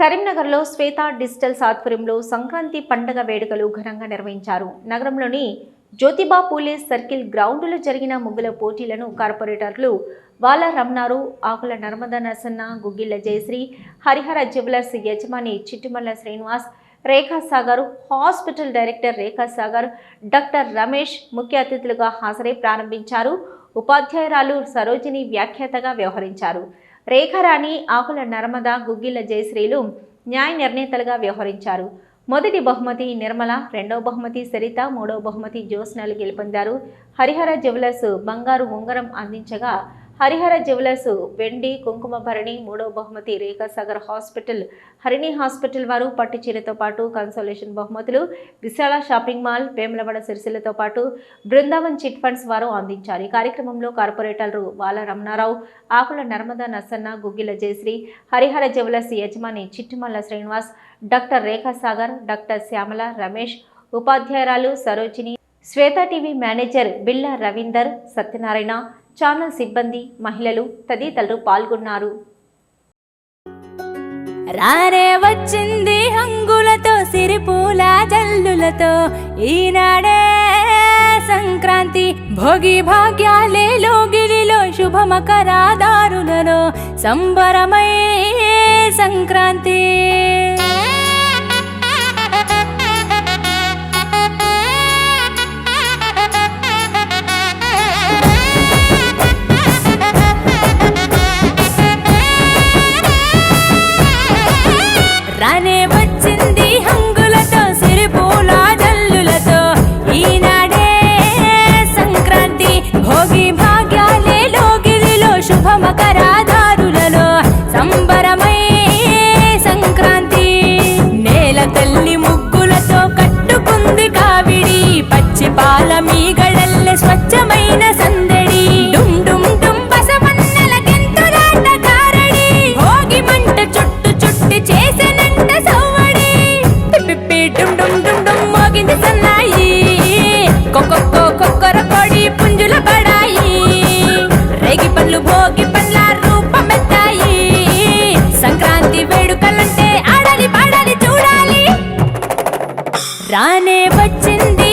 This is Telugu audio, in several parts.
కరీంనగర్లో శ్వేత డిజిటల్స్ ఆధ్వర్యంలో సంక్రాంతి పండగ వేడుకలు ఘనంగా నిర్వహించారు. నగరంలోని జ్యోతిబా పూలే సర్కిల్ గ్రౌండ్లో జరిగిన ముగ్గుల పోటీలను కార్పొరేటర్లు వాల రమణారు ఆకుల నర్మదా నరసన్న గుగ్గిళ్ళ జయశ్రీ హరిహర జ్యువెలర్స్ యజమాని Chittumalla Srinivas Rekha Sagar hospital director Rekha Sagar doctor Ramesh ముఖ్య అతిథులుగా హాజరై ప్రారంభించారు. ఉపాధ్యాయురాలు సరోజిని వ్యాఖ్యాతగా వ్యవహరించారు. రేఖారాణి ఆకుల నర్మద గుగ్గిల జయశ్రీలు న్యాయ నిర్ణేతలుగా వ్యవహరించారు. మొదటి బహుమతి నిర్మల రెండవ బహుమతి సరిత మూడవ బహుమతి జ్యోత్స్నలు గెలుపొందారు. హరిహర జ్యువెలర్స్ బంగారు ఉంగరం అందించగా హరిహర జ్యువెలర్స్ వెండి కుంకుమ భరణి మూడవ బహుమతి రేఖా సాగర్ హాస్పిటల్ హరిణి హాస్పిటల్ వారు పట్టు చీరతో పాటు కన్సోలేషన్ బహుమతులు విశాల షాపింగ్ మాల్ వేములవాడ సిరిసిల్లతో పాటు బృందావన్ చిట్ ఫండ్స్ వారు అందించారు. ఈ కార్యక్రమంలో కార్పొరేటర్లు బాల రమణారావు ఆకుల నర్మదా నర్సన్న గుగ్గిల జయశ్రీ హరిహర జ్యువెలర్స్ యజమాని చిట్టుమల్ల శ్రీనివాస్ డాక్టర్ రేఖా సాగర్ డాక్టర్ శ్యామల రమేష్ ఉపాధ్యాయురాలు సరోజిని శ్వేత టీవీ మేనేజర్ బిల్లా రవీందర్ సత్యనారాయణ ఛానల్ సిబ్బంది మహిళలు తదితరులు పాల్గొన్నారు. రారే వచ్చింది హంగులతో సిరిపూల జల్లులతో. ఈనాడే సంక్రాంతి భోగి భాగ్యాలే లోగిలిలో శుభమకరాదారులలో సంబరమై సంక్రాంతి. రానే వచ్చింది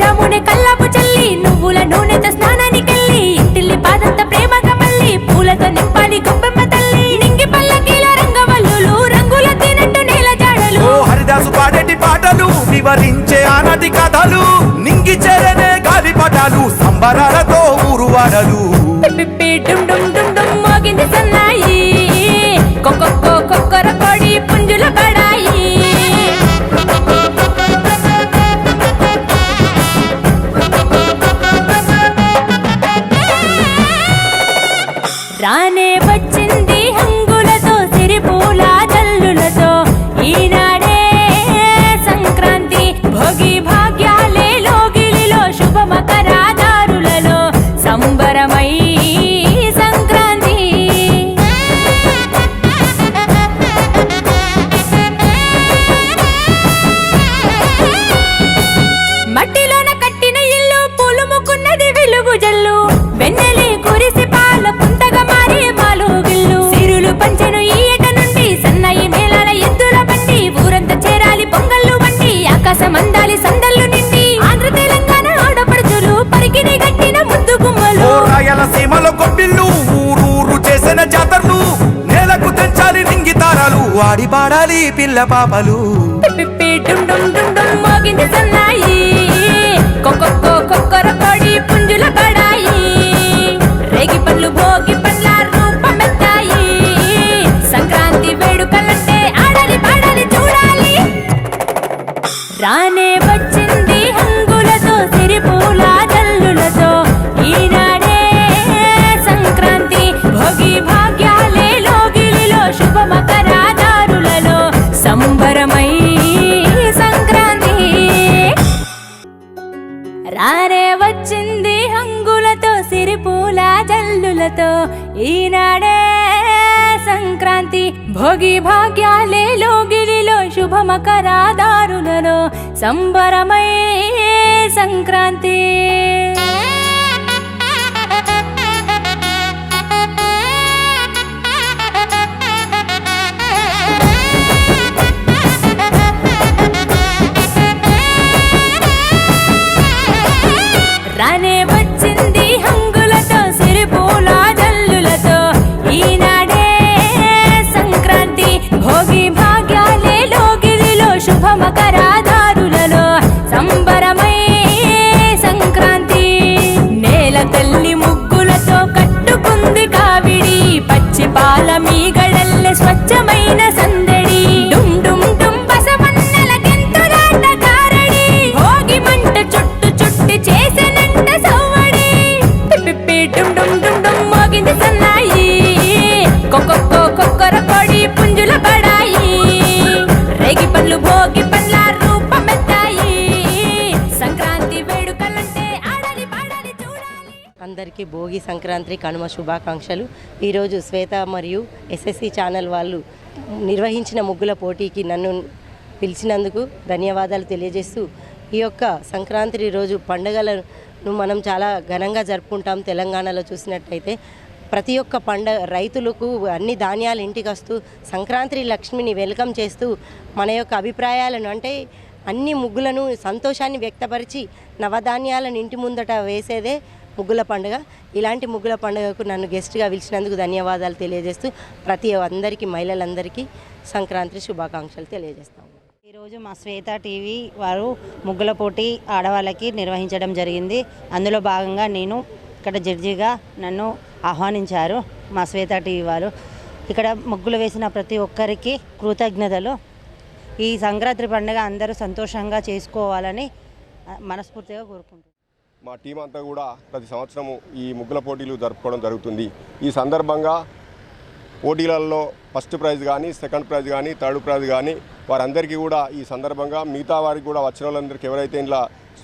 జామునే కల్లాపు చల్లి నువ్వుల నూనెతో స్నానానికెళ్ళి ఇంటిల్లి పాదంత ప్రేమగా మళ్ళీ పూలతో నింపాలి గొప్పెమ్మ తల్లి. నింగి పల్లకీల రంగవల్లులు రంగుల తినట్టు నేల జాడలు. హరిదాసు పాడేటి పాటలు వివరించే ఆనాటి కథలు నింగి చెరనే సంబరాలతో పిప్పి డుమ్ డుమ్ డుమ్ డుమ్ మోగింది సన్నాయి. కొక్కొక్కో కొక్కర కొడి వాడి పాడాలి పిల్ల పాపలు. పిప్పి డుమ్ డుమ్ డుమ్ డుమ్ మోగింది సన్నాయి కొక్కొక్కో కొక్కర కొడి పుంజుల పడాయి భోగి భాగ్యాలే లోగిలిలో శుభ మకరాదారులలో సంబరమై సంక్రాంతి. రానే amiga. అందరికీ భోగి సంక్రాంతి కనుమ శుభాకాంక్షలు. ఈరోజు శ్వేత మరియు ఎస్ఎస్సి ఛానల్ వాళ్ళు నిర్వహించిన ముగ్గుల పోటీకి నన్ను పిలిచినందుకు ధన్యవాదాలు తెలియజేస్తూ ఈ యొక్క సంక్రాంతి రోజు పండుగలను మనం చాలా ఘనంగా జరుపుకుంటాం తెలంగాణలో చూసినట్టయితే. ప్రతి ఒక్క పండ రైతులకు అన్ని ధాన్యాలు ఇంటికి వస్తూ సంక్రాంతి లక్ష్మిని వెల్కమ్ చేస్తూ మన యొక్క అభిప్రాయాలను అంటే అన్ని ముగ్గులను సంతోషాన్ని వ్యక్తపరిచి నవధాన్యాలను ఇంటి ముందట వేసేదే ముగ్గుల పండుగ. ఇలాంటి ముగ్గుల పండుగకు నన్ను గెస్ట్గా పిలిచినందుకు ధన్యవాదాలు తెలియజేస్తూ ప్రతి అందరికీ మహిళలందరికీ సంక్రాంతి శుభాకాంక్షలు తెలియజేస్తాము. ఈరోజు మా శ్వేత టీవీ వారు ముగ్గుల పోటీ ఆడవాళ్ళకి నిర్వహించడం జరిగింది. అందులో భాగంగా నేను ఇక్కడ జడ్జిగా నన్ను ఆహ్వానించారు మా శ్వేత టీవీ వారు. ఇక్కడ ముగ్గులు వేసిన ప్రతి ఒక్కరికి కృతజ్ఞతలు. ఈ సంక్రాంతి పండుగ అందరూ సంతోషంగా చేసుకోవాలని మనస్ఫూర్తిగా కోరుకుంటున్నాను. మా టీం అంతా కూడా ప్రతి సంవత్సరము ఈ ముగ్గుల పోటీలు జరుపుకోవడం జరుగుతుంది. ఈ సందర్భంగా పోటీలలో ఫస్ట్ ప్రైజ్ కానీ సెకండ్ ప్రైజ్ కానీ థర్డ్ ప్రైజ్ కానీ వారందరికీ కూడా ఈ సందర్భంగా మిగతా వారికి కూడా వచ్చిన వాళ్ళందరికీ ఎవరైతే ఇలా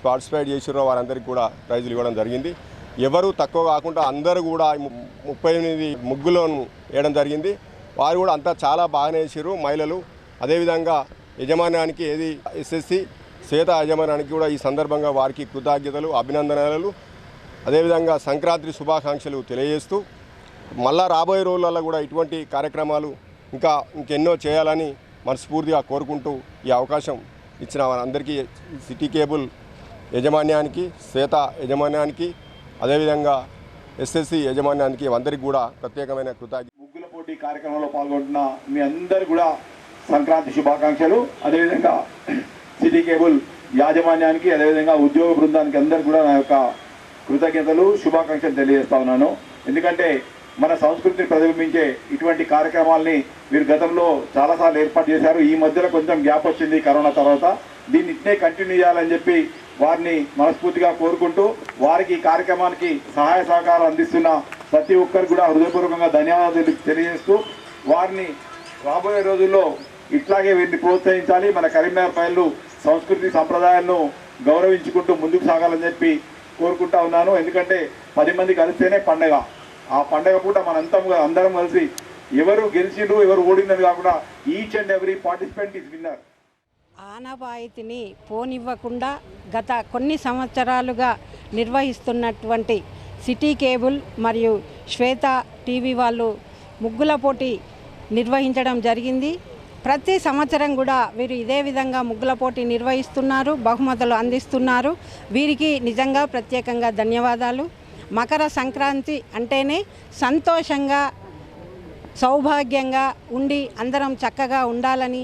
పార్టిసిపేట్ చేసారో వారందరికీ కూడా ప్రైజులు ఇవ్వడం జరిగింది. ఎవరు తక్కువ కాకుండా అందరూ కూడా ముప్పై ఎనిమిది ముగ్గులను వేయడం జరిగింది. వారు కూడా అంతా చాలా బాగానే వేసారు మహిళలు అదేవిధంగా యజమాన్యానికి ఏది ఎస్ఎస్సి సీత యజమానానికి కూడా ఈ సందర్భంగా వారికి కృతజ్ఞతలు అభినందనలు. అదేవిధంగా సంక్రాంతి శుభాకాంక్షలు తెలియజేస్తూ మళ్ళా రాబోయే రోజులలో కూడా ఇటువంటి కార్యక్రమాలు ఇంకా ఇంకెన్నో చేయాలని మనస్ఫూర్తిగా కోరుకుంటూ ఈ అవకాశం ఇచ్చిన అందరికీ సిటీ కేబుల్ యజమాన్యానికి శ్వేత యజమాన్యానికి అదేవిధంగా ఎస్ఎస్సి యజమాన్యానికి అందరికీ కూడా ప్రత్యేకమైన కృతజ్ఞత ముగ్గుల పోటీ కార్యక్రమంలో పాల్గొంటున్న మీ అందరు కూడా సంక్రాంతి శుభాకాంక్షలు. అదేవిధంగా సిటీ కేబుల్ యాజమాన్యానికి అదేవిధంగా ఉద్యోగ బృందానికి అందరు కూడా నా యొక్క కృతజ్ఞతలు శుభాకాంక్షలు తెలియజేస్తా ఉన్నాను. ఎందుకంటే మన సంస్కృతిని ప్రతిబింబించే ఇటువంటి కార్యక్రమాల్ని మీరు గతంలో చాలాసార్లు ఏర్పాటు చేశారు. ఈ మధ్యలో కొంచెం గ్యాప్ వచ్చింది కరోనా తర్వాత. దీన్ని ఇట్నే కంటిన్యూ చేయాలని చెప్పి వారిని మనస్ఫూర్తిగా కోరుకుంటూ వారికి ఈ కార్యక్రమానికి సహాయ సహకారం అందిస్తున్న ప్రతి ఒక్కరు కూడా హృదయపూర్వకంగా ధన్యవాదాలు తెలియజేస్తూ వారిని రాబోయే రోజుల్లో ఇట్లాగే వీరిని ప్రోత్సహించాలి. మన కరీంనగర్ పైలు సంస్కృతి సంప్రదాయాలను గౌరవించుకుంటూ ముందుకు సాగాలని చెప్పి కోరుకుంటా ఉన్నాను. ఎందుకంటే పది మంది కలిస్తేనే పండగ. ఆ పండగ పూట మనంతా అందరం కలిసి ఎవరు గెలిచిండ్రు ఎవరు ఓడిందని కాకుండా each and every participant is winner ఆనవాయితీని పోనివ్వకుండా గత కొన్ని సంవత్సరాలుగా నిర్వహిస్తున్నటువంటి సిటీ కేబుల్ మరియు శ్వేత టీవీ వాళ్ళు ముగ్గుల పోటీ నిర్వహించడం జరిగింది. ప్రతి సంవత్సరం కూడా వీరు ఇదే విధంగా ముగ్గుల పోటీ నిర్వహిస్తున్నారు బహుమతులు అందిస్తున్నారు. వీరికి నిజంగా ప్రత్యేకంగా ధన్యవాదాలు. మకర సంక్రాంతి అంటేనే సంతోషంగా సౌభాగ్యంగా ఉండి అందరం చక్కగా ఉండాలని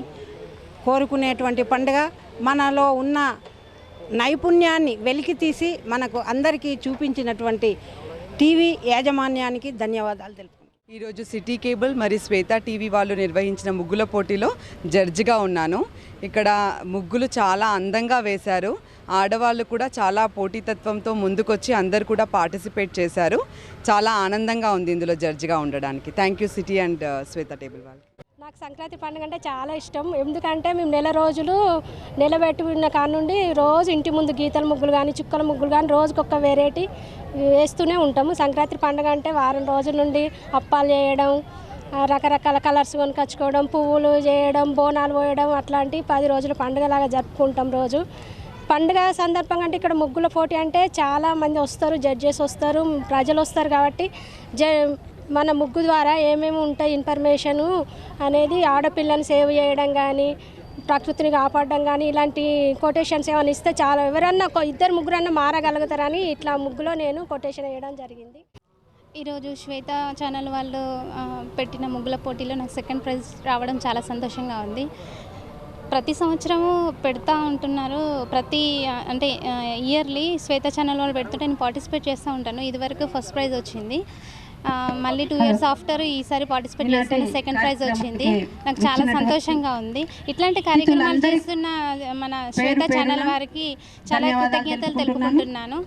కోరుకునేటువంటి పండుగ. మనలో ఉన్న నైపుణ్యాన్ని వెలికి తీసి మనకు అందరికీ చూపించినటువంటి టీవీ యాజమాన్యానికి ధన్యవాదాలు తెలుపు ఈరోజు సిటీ కేబుల్ మరియు శ్వేత టీవీ వాళ్ళు నిర్వహించిన ముగ్గుల పోటీలో జడ్జిగా ఉన్నాను. ఇక్కడ ముగ్గులు చాలా అందంగా వేశారు. ఆడవాళ్ళు కూడా చాలా పోటీతత్వంతో ముందుకొచ్చి అందరు కూడా పార్టిసిపేట్ చేశారు. చాలా ఆనందంగా ఉంది ఇందులో జడ్జిగా ఉండడానికి. Thank you city and Shweta table వాళ్ళు నాకు సంక్రాంతి పండుగ అంటే చాలా ఇష్టం. ఎందుకంటే మేము నెల రోజులు నిలబెట్టుకున్న కాడ నుండి రోజు ఇంటి ముందు గీతల ముగ్గులు కానీ చుక్కల ముగ్గులు కానీ రోజుకొక వెరైటీ వేస్తూనే ఉంటాము. సంక్రాంతి పండుగ అంటే వారం రోజుల నుండి అప్పాలు చేయడం రకరకాల కలర్స్ కొనుకొచ్చుకోవడం పువ్వులు చేయడం బోనాలు పోయడం అట్లాంటి పది రోజుల పండుగలాగా జరుపుకుంటాం రోజు. పండుగ సందర్భంగా అంటే ఇక్కడ ముగ్గుల పోటీ అంటే చాలా మంది వస్తారు జడ్జెస్ వస్తారు ప్రజలు వస్తారు కాబట్టి జ మన ముగ్గు ద్వారా ఏమేమి ఉంటాయి ఇన్ఫర్మేషను అనేది ఆడపిల్లని సేవ్ చేయడం కానీ ప్రకృతిని కాపాడడం కానీ ఇలాంటి కొటేషన్స్ ఏమైనా ఇస్తే చాలా. ఎవరన్నా ఒక ఇద్దరు ముగ్గురన్నా మారగలుగుతారని ఇట్లా ముగ్గులో నేను కొటేషన్ వేయడం జరిగింది. ఈరోజు శ్వేత ఛానల్ వాళ్ళు పెట్టిన ముగ్గుల పోటీలో నాకు సెకండ్ ప్రైజ్ రావడం చాలా సంతోషంగా ఉంది. ప్రతి సంవత్సరము పెడతా ఉంటున్నారు. ప్రతి అంటే ఇయర్లీ శ్వేత ఛానల్ వాళ్ళు పెడుతుంటే నేను పార్టిసిపేట్ చేస్తూ ఉంటాను. ఇదివరకు ఫస్ట్ ప్రైజ్ వచ్చింది. మళ్ళీ టూ ఇయర్స్ ఆఫ్టర్ ఈసారి పార్టిసిపేట్ చేస్తాను సెకండ్ ప్రైజ్ వచ్చింది. నాకు చాలా సంతోషంగా ఉంది. ఇట్లాంటి కార్యక్రమాలు చేస్తున్న మన శ్వేత ఛానల్ వారికి చాలా కృతజ్ఞతలు తెలుపుకుంటున్నాను.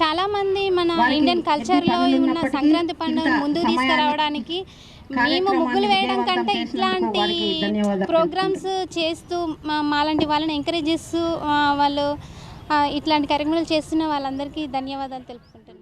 చాలా మంది మన ఇండియన్ కల్చర్లో ఉన్న సంక్రాంతి పండుగను ముందుకు తీసుకురావడానికి మేము ముగ్గులు వేయడం కంటే ఇట్లాంటి ప్రోగ్రామ్స్ చేస్తూ మాలాంటి వాళ్ళని ఎంకరేజ్ చేస్తూ వాళ్ళు ఇట్లాంటి కార్యక్రమాలు చేస్తున్న వాళ్ళందరికీ ధన్యవాదాలు తెలుపుకుంటున్నాను.